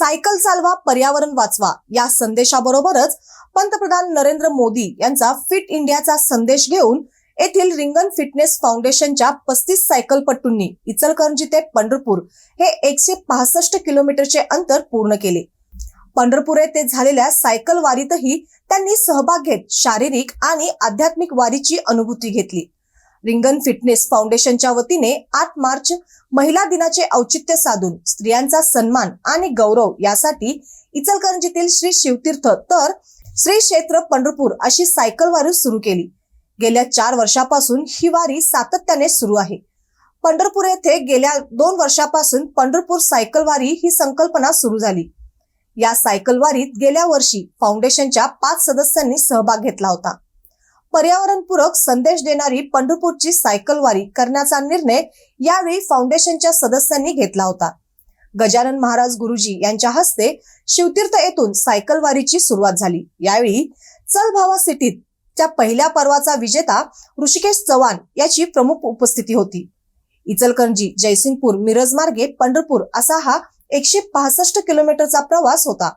Cycle चालवा पर्यावरण वाचवा या संदेशाबरोबरच पंतप्रधान नरेंद्र मोदी यांचा फिट इंडियाचा संदेश घेऊन येथील रिंगण फिटनेस फाउंडेशनच्या पस्तीस सायकलपट्टूंनी इचलकरंजी ते पंढरपूर हे एकशे पासष्ट किलोमीटरचे अंतर पूर्ण केले. पंढरपूर येथे झालेल्या सायकल वारीतही त्यांनी सहभाग घेत शारीरिक आणि आध्यात्मिक वारीची अनुभूती घेतली. रिंगण फिटनेस फाउंडेशनच्या वतीने आठ मार्च महिला दिनाचे औचित्य साधून स्त्रियांचा सन्मान आणि गौरव यासाठी इचलकरंजीतील श्री शिवतीर्थ तर श्री क्षेत्र पंढरपूर अशी सायकल वारी सुरू केली. गेल्या चार वर्षापासून ही वारी सातत्याने सुरू आहे. पंढरपूर येथे गेल्या दोन वर्षापासून पंढरपूर सायकल वारी ही संकल्पना सुरू झाली. या सायकल वारीत गेल्या वर्षी फाउंडेशनच्या पाच सदस्यांनी सहभाग घेतला होता. पर्यावरणपूरक संदेश देणारी पंढरपूरची सायकल वारी करण्याचा निर्णय यावेळी फाउंडेशनच्या सदस्यांनी घेतला होता. गजानन महाराज गुरुजी यांच्या हस्ते शिवतीर्थ येथून सायकल वारीची सुरुवात झाली. यावेळी चल भावा सिटीत त्या पहिल्या पर्वाचा विजेता ऋषिकेश चव्हाण याची प्रमुख उपस्थिती होती. इचलकरंजी जयसिंगपूर मिरज मार्गे पंढरपूर असा हा एकशे पासष्ट किलोमीटरचा प्रवास होता.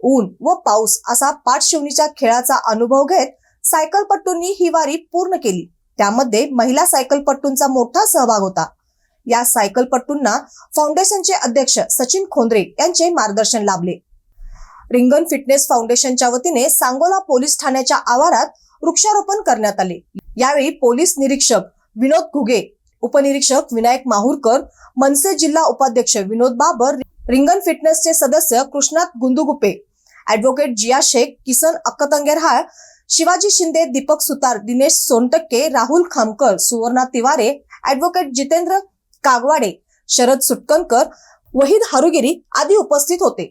ऊन व पाऊस असा पाठशिवणीच्या खेळाचा अनुभव घेत सायकलपट्टूंनी ही वारी पूर्ण केली. त्यामध्ये महिला सायकलपट्टूंचा मोठा सहभाग होता. या सायकलपट्टूंना फाउंडेशनचे अध्यक्ष सचिन खोंद्रे यांचे मार्गदर्शन लाभले. रिंगण फिटनेस फाउंडेशनच्या वतीने सांगोला पोलीस ठाण्याच्या आवारात वृक्षारोपण करण्यात आले. यावेळी पोलीस निरीक्षक विनोद घुगे उपनिरीक्षक विनायक माहूरकर मनसे जिल्हा उपाध्यक्ष विनोद बाबर रिंगण फिटनेसचे सदस्य कृष्णात गुंदुगुपे ऍडव्होकेट जिया शेख किसन अक्कतंगेरहाळ शिवाजी शिंदे दीपक सुतार दिनेश सोनटक्के राहुल खामकर सुवर्णा तिवारे ऍडव्होकेट जितेंद्र कागवाडे शरद सुटकनकर वहीद हारुगिरी आदी उपस्थित होते.